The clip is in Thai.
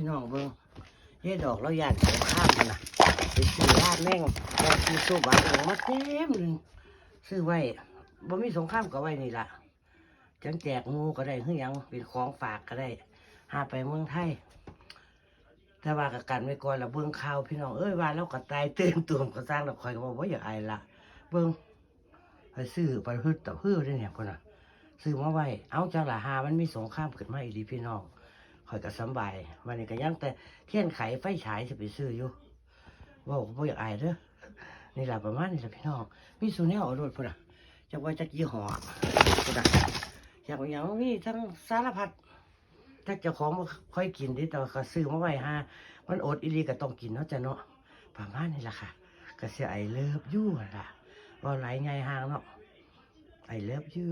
พี่น้องเบิ่งเฮ็ดดอกเราหยาดสงครามกันนะไปซื้อลาดแม่งแม่ซื้อสู้บ้านของมาเต็มหนึงซื้อไว้บ่มีสงครามก็ไว้นี่ล่ะจังแจกหมูก็ได้คือยังเป็นของฝากก็ได้หาไปเมืองไทยแต่ว่ากับกันไว้ก่อนละเบิ่งข่าวพี่น้องเอ้ยว่าเราก็ตายเตือนตุ่มก็สร้างแล้วคอยก็บอกว่าอย่าอายละเบิ่งไปซื้อไปฮึดต่อฮื้อได้เนี่ยคนน่ะซื้อมาไว้เอาจังละหามันมีสงครามขึ้นมาอีหลีพี่น้อง คอยก็สบายวันนี้ก็ยังแต่เทียนไขไฟฉายจะไปซื้ออยู่ว่าก็บ่อยากอายเด้อนี่แหละประมาณนี้แหละพี่น้องมีสูแนวเอารถพุ่นน่ะจักว่าจักยี่ห้อพุ่นน่ะอยากอาหยังมีทั้งสารพัดถ้าเจ้าของค่อยกินดิแต่ว่าก็ซื้อมาไว้หามันอดอีหลีก็ต้องกินเนาะจ้ะเนาะประมาณนี้แหละค่ะก็เสียไอเลิฟยู่ล่ะว่าไหลไงห่างเนาะไอเลิฟยู